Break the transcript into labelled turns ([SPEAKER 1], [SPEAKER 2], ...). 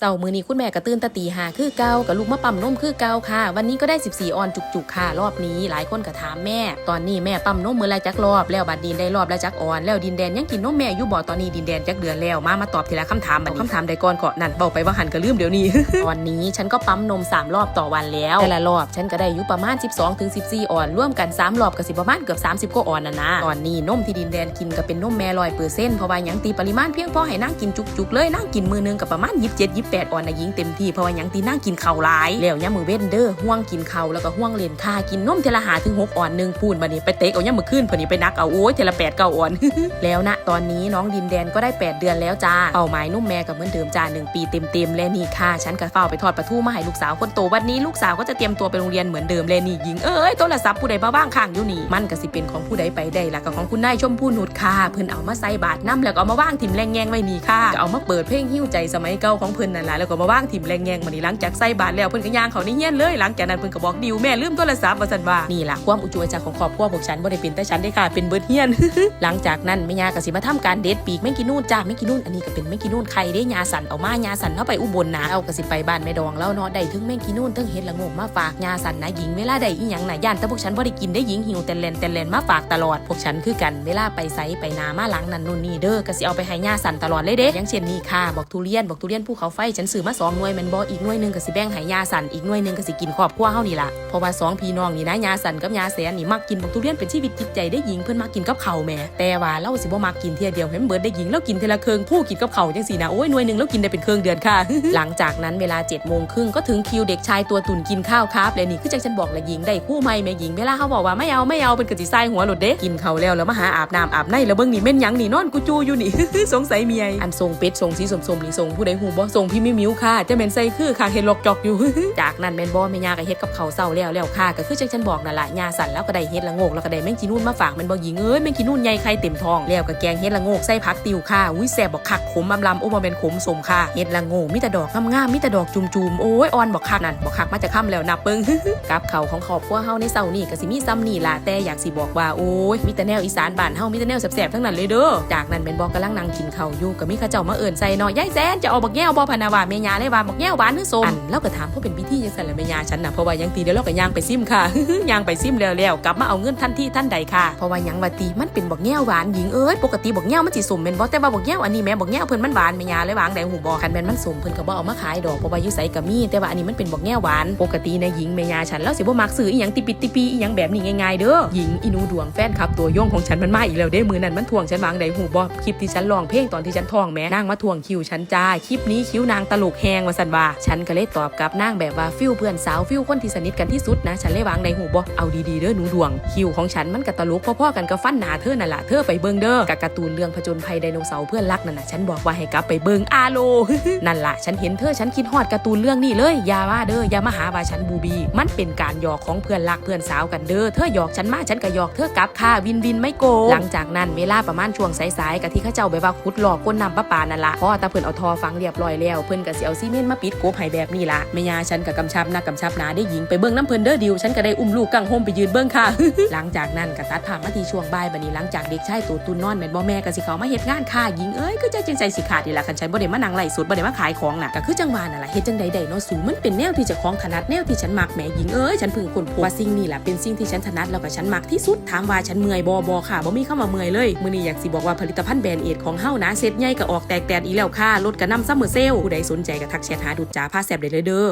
[SPEAKER 1] เจ้ามือนี้คุณแม่กระตื้นตะตีหาคือเกากับลูกมะปั๊มนมคือเกาค่ะ วันนี้ก็ได้ 14 ออนจุกๆค่ะรอบนี้ หลายคนก็ถามแม่ ตอนนี้แม่ปั๊มนมมือละจักรอบ แล้วบัดดินได้รอบละจักออน แล้วดินแดนยังกินนมแม่อยู่บ่ตอนนี้ดินแดนจักเดือนแล้วมามาตอบทีละคำถามบัดนี้คำถามใดก่อนเกาะนั่นเบาไปว่าหันก็ลืมเดี๋ยวนี้ ตอนนี้ฉันก็ปั๊มนม 3 รอบต่อวันแล้ว แต่ละรอบฉันก็ได้อยู่ประมาณ 12ถึง14 ออนร่วมกัน 3 รอบก็สิประมาณเกือบ30กว่าออนนะนะตอนนี้นมที่ดินแดนกินก็เป็นนมแม่ร้อยเปอร์เซ็นต์เพราะว่าหยังตีปริมาณเพียงพอให้นั่งกินจุกๆเลยนั่งกินมือนึงกับประมาณ27 8 ออนนะยิงเต็มที่เพราะว่ายังตีนั่งกินข้าวหลาย แล้วยามมือเว้นเด้อห่วงกินข้าวแล้วก็ห่วงเลนค่ากินนมเทละหาถึงหกออนหนึ่งปูนบัดนี้ไปเตะเอายามมือขึ้นพิ่นนี่ไปนักเอาโอ้ยเทละแปดเก้าออน แล้วนะตอนนี้น้องดินแดนก็ได้ 8 เดือนแล้วจ้าเป้าหมายนุ่มแม่กับเหมือนเดิมจ้าหนึ่งปีเต็มๆและนี่ค่ะฉันก็เฝ้าไปทอดปลาทูมาให้ลูกสาวคนโตวันนี้ลูกสาวก็จะเตรียมตัวไปโรงเรียนเหมือนเดิมเลยนี่หญิงเอ้ยโทรศัพท์ผู้ใดมาบ้างข้างอยู่นี่มันก็สิเป็นของผู้ใดไปได้ละก็ของคุณนายชมพู่นุชค่ะเพิ่นเอามาใส่บาตรน้ำแล้วก็เอามาว่างถิ่มแรงแงงไว้นี่ค่ะก็เอามาเปิดเพลงหิ้วใจสมัยเก่าของเพิ่นนั่นแหละแล้วก็มาว่างถิ่มแรงแงงมานี่หลังจากใส่บาตรแล้วเพิ่นก็ย่างเขาในเฮียนเลยหลังจากนั้นเพิ่นก็บอกดิวแม่ลืมโทรศัพท์ว่าซั่นว่านี่ล่ะความอุจจาระของครอบครัวพวกฉันบ่ได้เป็นแต่ฉันได้ค่ะเป็นเบิดเฮียน หลังจากนั้นแม่ยาก็สิมาทำการเด็ดปีกแม่กินนู่นจ้าแม่กินนู่นอันนี้ก็เป็นแม่กินนู่นไข่เด้ยาสันเอามายาสันเข้าไปอุบลนะเอาก็สิไปบ้านแม่ดองแล้วเนาะได้ถึงแม่กินนู่นถึงเฮ็ดละงกมาฝากยาสันนะหญิงเวลาใดอีหยังน่ะย่านแต่พวกฉันบ่ได้กินได้หญิงหิวแต่แลนแต่แลนมาฝากตลอดพวกฉันคือกันเวลาไปไสไปนามาหลังนั่นนู่นนี่เด้อก็สิเอาไปให้ยาสันตลอดเลยเด้อย่างเช่นนี่ค่ะบอกทุเรียนบอกทุเรียนภูเขาไฟฉันซื้อมาสองหน่วยแมันบ่อีกหน่วยหนึงก็สิแบ่งให้ยาสันอีกหน่วยหนึงก็สิกินครอบครัวเฮานี่ล่ะเพราะว่าสองพี่น้องนี่นะยาสันกับยาแสนนี่มักกินบอกทุเรียนเป็นชีวิตจิตใจได้หญิงเพิ่นมักกินกับข้าวแหม่แต่ว่าเราสิบ่มักกินเที่ยเดียวให้มันเบิดได้หญิงแล้วกินเทอละเครื่องผู้กินกับข้าวจังซี่นะโอ้ยหน่วยหนึงแล้วกินได้เป็นเครื่องเดือนค่ะ หลังจากนั้นเวลา7จ็ดโมงครึ่งก็ถึงคิวเด็กชายตัวตุ่นกินข้าวครับและนี่คือจังฉันบอกละหญิงได้คู่ใหม่แม่หญิงเวลาเขาบอกว่าไม่เอาไม่เอาเป็นกระจิไส้หัวหลุดเด้กินเขาวแล้วแล้วมาหาอาบน้ำอาบในแล้วเบิ่งนี่แม่นหยังนี่นอนกูจูอยู่นี่สงสัยเมียอันทรงเป็ดทรงสีสมๆนี่ทรงผู้ใดหูบ่ทรงพี่พี่มิมิวค่ะจะแม่นใส่คือค่ะเห็นลอกจอกอยู่ จากนั้นแมนบ่แม่ยาก็เฮ็ดกับเขาเศร้าแล้วแล้วค่ะก็คือจังฉันบอกนั่นแหละยาสั่นแล้วก็ได้เฮ็ดละโงกแล้วก็ได้แมงจีนู่นมาฝากแมนบ่หญิงเอ้ยแมงจีนู่นใหญ่ไข่เต็มท้องแล้วก็แกงเฮ็ดละโงกใส่ผักติวค่ะอุ้ยแซ่บบักคักขมอำลำโอ้บ่แม่นขมสมค่ะเฮ็ดละโงกมีแต่ดอกงามๆมีแต่ดอกจุ่มๆโอ้ยอ่อนบักคักนั่นบักคักมาจะค่ำแล้วนับเบิ่งกับเขาของครอบครัวเฮาในเช้านี้ก็สิมีซ้ำนี่ล่ะแต่อยากสิบอกว่าโอ้ยมีแต่แนวอีสานบ้านเฮามีแต่แนวแซ่บๆทั้งนั้นเลยเด้อจากนั้นแมนบอกกำลังนั่งกินข้าวอยู่ก็มีข้าเจ้ามาเอิ่นใส่เนาะยายแซนจะเอาบักแง้วบ่พะนาว่าแม่ยาเลยว่าบักแง้วหวานหรือส้มอันแล้วก็ถามเพราะเป็นพิธีจังซั่นแหละแม่ยาฉันน่ะเพราะว่ายังตีเดี๋ยวเราก็ย่างไปซิมค่ะย่างไปซิมแล้วๆกลับมาเอาเงินทันทีทันใดค่ะเพราะว่าหยังว่าตีมันเป็นบักแง้วหวานหญิงเอ้ยปกติบักแง้วมันสิสมแม่นบ่แต่ว่าบักแง้วอันนี้แม่บักแง้วเพิ่นมันหวานแม่ยาเลยวางได้หูบ่คันแม่นมันสมเพิ่นก็บ่เอามาขายดอกเพราะว่าอยู่ไสก็มีแต่ว่าอันนี้มันเป็นบักแง้วหวาน ปกติในะหญิงแม่ยาฉันแล้วสิบ่มักซื้ออีหยังติปิดติปีอีหยังแบบนี้ง่ายๆเด้อหญิงอีหนูดวงแฟนคลับตัวยงของฉันมันมาอีกแล้วเด้มือนั้นมันทวงฉันวางได้หูบ่คลิปที่ฉันร้องเพลงตอนที่ฉันท้องแม่นางมาทวงคิวฉันจ้าคลิปนี้คิ้วนางตลกแฮงว่าซั่นว่า ฉันก็เลยตอบกลับนางแบบว่าฟิลเพื่อนสาวฟิลคนที่สนิทกันที่สุดนะ ฉันเลยวางได้หูบ่เอาดีๆเด้อหนูดวง คิวของฉันมันก็ตลกพ่อๆกันกับฟันหนาเธอนั่นล่ะเธอไปเบิ่งเด้อกับการ์ตูนเรื่องผจญภัยไดโนเสาร์เพื่อนรักนั่นน่ะฉันบอกว่าให้กลับไปเบิ่งอาโลนั่นล่ะฉันเห็นเธอฉันคิดฮอดการ์ตูนเรื่องนี้เลยอย่าว่าเด้ออย่ามาหาว่าฉันบูบี มันเป็นการหยอกของเพื่อนรักเพื่อนสาวกันเด้อเธอหยอกฉันมาฉันก็หยอกเธอกลับค่ะวินวินไม่โกหลังจากนั้นเวลาประมาณช่วงสายๆกับที่ข้าเจ้าไปว่าขุดหลอกก้นนำป้าปานั่นละพอตาเพิ่นเอาทอฟังเรียบร้อยแล้วเพิ่นก็สิเอาซีเมนต์มาปิดกบให้แบบนี้ล่ะแม่ยาฉันก็กำชับนักกำชับหนาได้หญิงไปเบิ่งน้ำเพิ่นเด้อดิวฉันก็ได้อุ้มลูกกังโฮมไปยืนเบิ่งค่ะ หลังจากนั้นก็ตัดผ่านมาที่ช่วงบ่ายบัดนี้หลังจากเด็กชายตัวตุนนอนแม่นบ่แม่ก็สิเขามาเฮ็ดงานค่ะหญิงเอ้ยคือใจจังใจสิขาดนี่ล่ะคันฉันบ่ได้มานั่งไล่สดบ่ได้มาขายของน่ะก็คือจังหวะนั่นล่ะเฮ็ดจังใดๆเนาะสูมันเป็นแนวที่จะของถนัดแนวที่ฉันมักแหมหญิงเอ้ยฉันพิ่งคนพบว่าสิ่งนี้ล่ะเป็นสิ่งที่ฉันถนัดแล้วก็ฉันมักที่สุดถามว่าฉันเมื่อยบ่บ่ค่ะบ่มีคำว่าเมื่อยเลยมื้อนี้อยากสิบอกว่าผลิตภัณฑ์แบรนด์เอทของเฮานะเซตใหญ่ก็ออกแตกแตนอีแล้วค่ะลดกระนำซัมเมอร์เซลผู้ใดสนใจก็ทักแชทหาดุจจาผ้าแสบได้เลยเด้อ